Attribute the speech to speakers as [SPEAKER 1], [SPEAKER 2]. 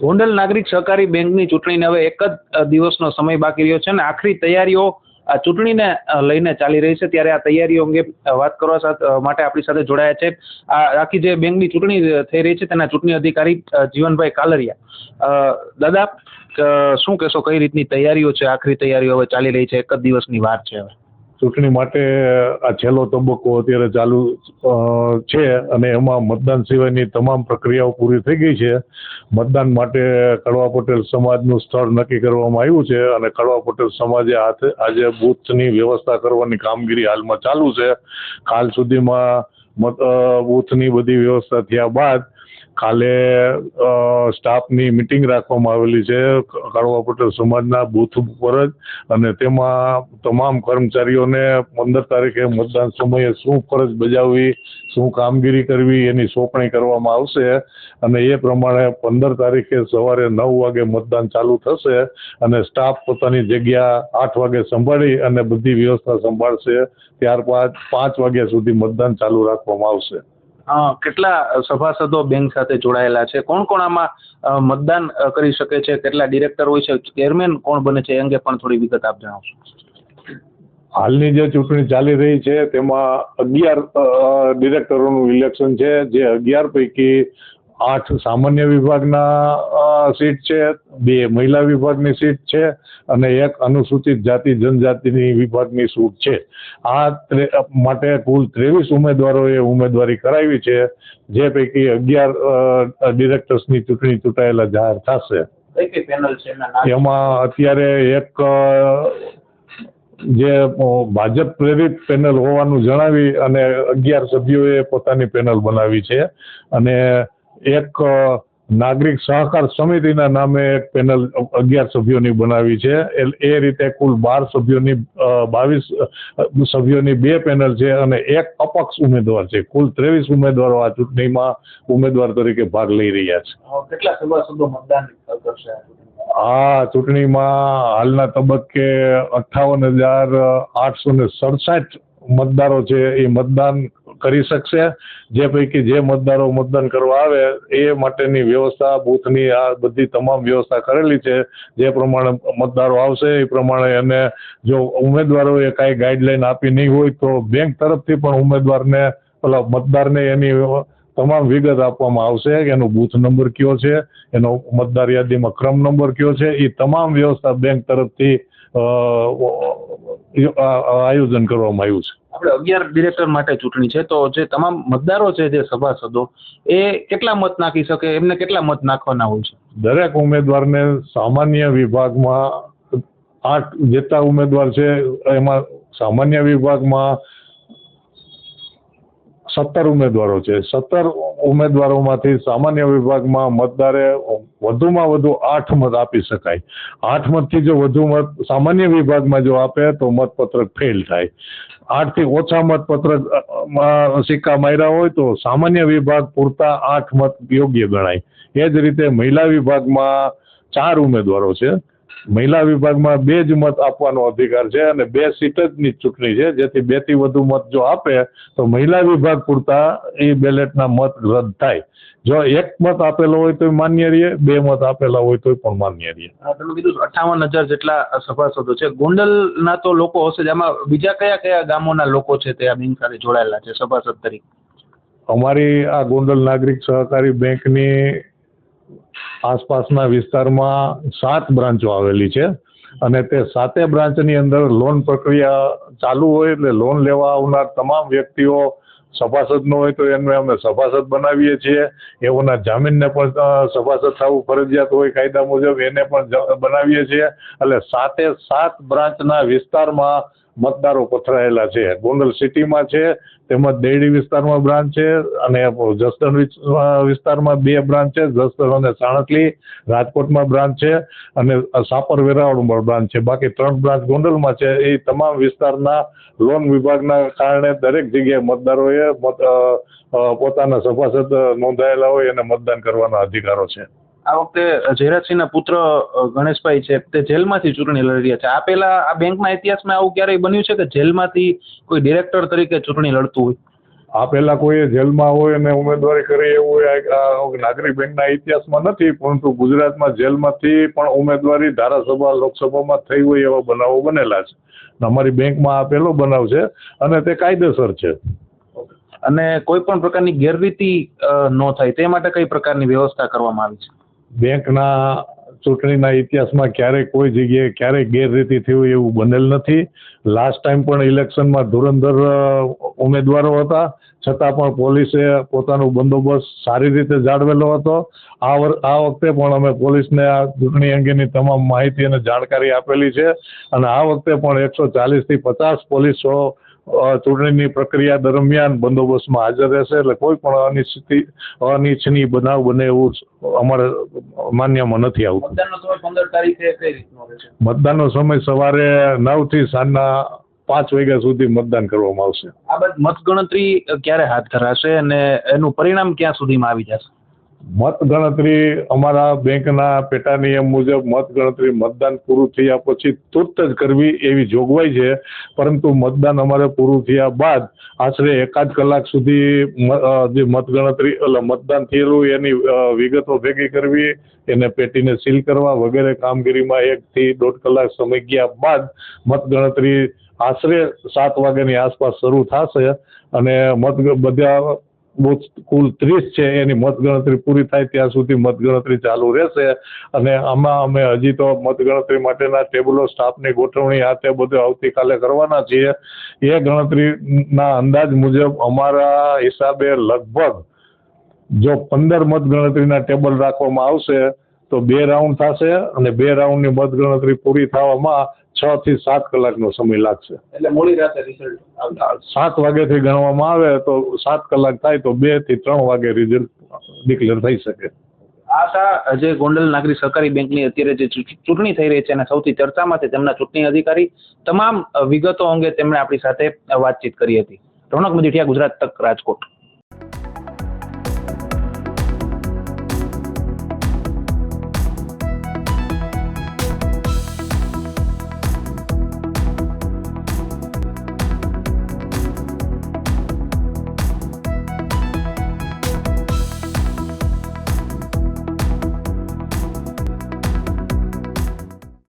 [SPEAKER 1] ગોંડલ નાગરિક સહકારી બેંકની ચૂંટણીને હવે એક જ દિવસનો સમય બાકી રહ્યો છે અને આખરી તૈયારીઓ આ ચૂંટણીને લઈને ચાલી રહી છે. ત્યારે આ તૈયારીઓ અંગે વાત કરવા સાથે માટે આપણી સાથે જોડાયા છે. આ, આખી જે બેંકની ચૂંટણી થઈ રહી છે તેના ચૂંટણી અધિકારી જીવનભાઈ કાલરિયા. દાદા શું કહેશો? કઈ રીતની તૈયારીઓ છે? આખરી તૈયારીઓ હવે ચાલી રહી છે. એક જ દિવસની વાર છે હવે.
[SPEAKER 2] ચૂંટણી માટે આ છેલ્લો તબક્કો અત્યારે ચાલુ છે અને એમાં મતદાન સિવાયની તમામ પ્રક્રિયાઓ પૂરી થઈ ગઈ છે. મતદાન માટે કડવા પટેલ સમાજનું સ્થળ નક્કી કરવામાં આવ્યું છે અને કડવા પટેલ સમાજે આજે બૂથની વ્યવસ્થા કરવાની કામગીરી હાલમાં ચાલુ છે. કાલ સુધીમાં મત બૂથની બધી વ્યવસ્થા થયા બાદ કાલે સ્ટાફની મિટિંગ રાખવામાં આવેલી છે, કાળવા પટેલ સમાજના બૂથ ઉપર જ. અને તેમાં તમામ કર્મચારીઓને પંદર તારીખે મતદાન સમયે શું ફરજ બજાવવી, શું કામગીરી કરવી, એની સોંપણી કરવામાં આવશે. અને એ પ્રમાણે પંદર તારીખે સવારે નવ વાગે મતદાન ચાલુ થશે અને સ્ટાફ પોતાની જગ્યા આઠ વાગે સંભાળી અને બધી વ્યવસ્થા સંભાળશે. ત્યારબાદ પાંચ વાગ્યા સુધી મતદાન ચાલુ રાખવામાં આવશે.
[SPEAKER 1] કેટલા સભાસદો બેંક સાથે જોડાયેલા છે? કોણ કોણ આમાં મતદાન કરી શકે છે? કેટલા ડિરેક્ટર હોય છે? ચેરમેન કોણ બને છે? એ અંગે પણ થોડી વિગત આપ જણાવશો.
[SPEAKER 2] હાલની જે ચૂંટણી ચાલી રહી છે, તેમાં અગિયાર ડિરેક્ટરોનું ઇલેક્શન છે, જે અગિયાર પૈકી આઠ સામાન્ય વિભાગના સીટ છે બે મહિલા વિભાગની સીટ છે અને એક અનુસૂચિત જાતિ જનજાતિની વિભાગની સીટ છે. આ માટે કુલ ત્રેવીસ ઉમેદવારોએ ઉમેદવારી કરાવી છે જે પૈકી અગિયાર ડિરેક્ટર્સની ચૂંટણી ચૂંટાયેલા જાહેર થશે. એમાં અત્યારે એક જે ભાજપ પ્રેરિત પેનલ હોવાનું જણાવી અને અગિયાર સભ્યોએ પોતાની પેનલ બનાવી છે. અને એક નાગરિક સહકાર સમિતિના નામે એક પેનલ અગિયાર સભ્યોની બનાવી છે. એ- રીતે કુલ બાર સભ્યોની બાવીસ સભ્યોની બે પેનલ છે અને એક અપક્ષ ઉમેદવાર છે. કુલ ત્રેવીસ ઉમેદવારો આ ચૂંટણીમાં ઉમેદવાર તરીકે ભાગ લઈ રહ્યા છે.
[SPEAKER 1] કેટલા સભાસદો મતદાન કરશે આ ચૂંટણીમાં?
[SPEAKER 2] હાલના તબક્કે અઠ્ઠાવન હજાર આઠસો ને સડસઠ મતદારો છે એ મતદાન કરી શકશે. જે પૈકી જે મતદારો મતદાન કરવા આવે, એ માટેની વ્યવસ્થા, બૂથની આ બધી તમામ વ્યવસ્થા કરેલી છે. જે પ્રમાણે મતદારો આવશે, એ પ્રમાણે એને જો ઉમેદવારોએ કાંઈ ગાઈડલાઈન આપી નહીં હોય, તો બેંક તરફથી પણ ઉમેદવારને, પેલા મતદારને એની તમામ વિગત આપવામાં આવશે. એનો બૂથ નંબર કયો છે? એનો મતદાર યાદીમાં ક્રમ નંબર કયો છે? એ તમામ વ્યવસ્થા બેંક તરફથી આયોજન કરવામાં આવ્યું છે.
[SPEAKER 1] આપણે અગિયાર ડિરેક્ટર માટે ચૂંટણી છે તો જે તમામ મતદારો છે જે સભાસદો એ કેટલા મત નાખી શકે? એમને કેટલા મત નાખવાના હોય છે?
[SPEAKER 2] દરેક ઉમેદવારને સામાન્ય વિભાગમાં આઠ જેટલા ઉમેદવાર છે એમાં સામાન્ય વિભાગમાં સત્તર ઉમેદવારો છે. સત્તર ઉમેદવારોમાંથી સામાન્ય વિભાગમાં મતદારે વધુમાં વધુ આઠ મત આપી શકાય. આઠ મતથી જો વધુ મત સામાન્ય વિભાગમાં જો આપે તો મતપત્રક ફેલ થાય. આઠથી ઓછા મતપત્રક સિક્કા માર્યા હોય તો સામાન્ય વિભાગ પૂરતા આઠ મત યોગ્ય ગણાય. એ જ રીતે મહિલા વિભાગમાં ચાર ઉમેદવારો છે. મહિલા વિભાગમાં બે જ મત આપવાનો અધિકાર છે અને બે સીટ જ ની ચૂંટણી છે. જેથી બેથી વધુ મત જો આપે તો મહિલા વિભાગ પૂરતા એ બેલેટના મત રદ થાય. જો એક મત આપેલો હોય તો માન્ય રહીએ બે મત આપેલા હોય તો પણ માન્ય
[SPEAKER 1] રહીએ તમે કીધું અઠાવન હજાર જેટલા સભાસદો છે. ગોંડલના તો લોકો હશે જ. આમાં બીજા કયા કયા ગામોના લોકો છે તે આ બેંક સાથે જોડાયેલા છે સભાસદ તરીકે?
[SPEAKER 2] અમારી આ ગોંડલ નાગરિક સહકારી બેંકની આસપાસના વિસ્તારમાં સાત બ્રાન્ચો આવેલી છે અને તે સાતે બ્રાન્ચની અંદર લોન પ્રક્રિયા ચાલુ હોય એટલે લોન લેવા આવનાર તમામ વ્યક્તિઓ સભાસદ નો હોય તો એને અમે સભાસદ બનાવીએ છીએ. એઓના જામીનને પણ સભાસદ થવું ફરજિયાત હોય કાયદા મુજબ એને પણ બનાવીએ છીએ. એટલે સાતે સાત બ્રાન્ચના વિસ્તારમાં મતદારો પથરાયેલા છે. ગોંડલ સિટીમાં છે, તેમજ દેડી વિસ્તારમાં બ્રાન્ચ છે અને જસદણ વિસ- વિસ્તારમાં બે બ્રાન્ચ છે, જસદણ અને સાણકલી રાજકોટમાં બ્રાન્ચ છે અને સાપર વેરાવળમાં બ્રાન્ચ છે. બાકી ત્રણ બ્રાન્ચ ગોંડલમાં છે. એ તમામ વિસ્તારના લોન વિભાગના કારણે દરેક જગ્યાએ મતદારોએ પોતાના સભાસદ નોંધાયેલા હોય અને મતદાન કરવાના અધિકારો છે.
[SPEAKER 1] આ વખતે જયરાજસિંહના પુત્ર ગણેશભાઈ છે તે જેલમાંથી ચૂંટણી લડી રહ્યા છે. આ પહેલા આ બેંકના ઇતિહાસમાં આવું ક્યારેય બન્યું છે કે જેલમાંથી કોઈ ડિરેક્ટર તરીકે ચૂંટણી લડતું હોય?
[SPEAKER 2] આ પહેલા કોઈએ જેલમાં હોય અને ઉમેદવારી કરી એવું હોય નાગરિક બેંકના ઇતિહાસમાં નથી પરંતુ ગુજરાતમાં જેલમાંથી પણ ઉમેદવારી ધારાસભા લોકસભામાં થઈ હોય એવા બનાવો બનેલા છે. અમારી બેંકમાં આ પહેલો બનાવ છે અને તે કાયદેસર છે.
[SPEAKER 1] અને કોઈ પણ પ્રકારની ગેરરીતિ ન થાય. તે માટે કઈ પ્રકારની વ્યવસ્થા કરવામાં આવી છે?
[SPEAKER 2] બેંકના ચૂંટણીના ઇતિહાસમાં ક્યારેય કોઈ જગ્યાએ ક્યારેય ગેરરીતિ થઈ હોય એવું બનેલ નથી. લાસ્ટ ટાઈમ પણ ઇલેક્શનમાં ધુરંધર ઉમેદવારો હતા. છતાં પણ પોલીસે પોતાનો બંદોબસ્ત સારી રીતે જાળવેલો હતો. આ આ વખતે પણ અમે પોલીસને આ ચૂંટણી અંગેની તમામ માહિતી અને જાણકારી આપેલી છે. અને આ વખતે પણ એકસો ચાલીસથી પચાસ પોલીસો ચૂંટણીની પ્રક્રિયા દરમિયાન બંદોબસ્તમાં હાજર રહેશે એટલે કોઈ પણ અનિશ્ચિત અનિચ્છનીય બનાવ બને એવું અમારે માન્યમાં નથી આવતું.
[SPEAKER 1] મતદાનનો સમય પંદર તારીખે થી
[SPEAKER 2] મતદાનનો સમય સવારે નવથી સાંજના પાંચ વાગ્યા સુધી મતદાન કરવામાં આવશે.
[SPEAKER 1] આ મતગણતરી ક્યારે હાથ ધરાશે અને એનું પરિણામ ક્યાં સુધીમાં આવી જશે?
[SPEAKER 2] મત ગણતરી અમારા બેંકના પેટા નિયમ મુજબ મત ગણતરી મતદાન પૂરું થયા પછી તુરત જ કરવી એવી જોગવાઈ છે. પરંતુ મતદાન અમારે પૂરું થયા બાદ આશરે એકાદ કલાક સુધી જે મતગણતરી એટલે મતદાન થયેલું એની વિગતો ભેગી કરવી, એને પેટીને સીલ કરવા વગેરે કામગીરીમાં એકથી દોઢ કલાક સમય ગયા બાદ મતગણતરી આશરે સાત વાગ્યાની આસપાસ શરૂ થશે અને મત બધા કુલ ત્રીસ છે, એની મતગણતરી પૂરી થાય ત્યાં સુધી મતગણતરી ચાલુ રહેશે. અને આમાં અમે હજી તો મતગણતરી માટેના ટેબલો, સ્ટાફની ગોઠવણી, આ તે બધું આવતીકાલે કરવાના છીએ. એ ગણતરીના અંદાજ મુજબ અમારા હિસાબે લગભગ જો પંદર મતગણતરીના ટેબલ રાખવામાં આવશે, તો બે રાઉન્ડ થશે અને બે રાઉન્ડની મતગણતરી પૂરી થવામાં છ થી સાત કલાકનો સમય લાગશે.
[SPEAKER 1] એટલે મોડી રાતે રિઝલ્ટ
[SPEAKER 2] સાત વાગ્યાથી ગણવામાં આવે તો સાત કલાક થાય તો બેથી ત્રણ વાગે રિઝલ્ટ ડિક્લેર થઈ શકે.
[SPEAKER 1] આશા જે ગોંડલ નાગરિક સહકારી બેંકની અત્યારે જે ચૂંટણી થઈ રહી છે અને સૌથી ચર્ચામાં છે તેમના ચૂંટણી અધિકારી તમામ વિગતો અંગે તેમણે આપણી સાથે વાતચીત કરી હતી. રોનક મજીઠિયા ગુજરાત તક રાજકોટ.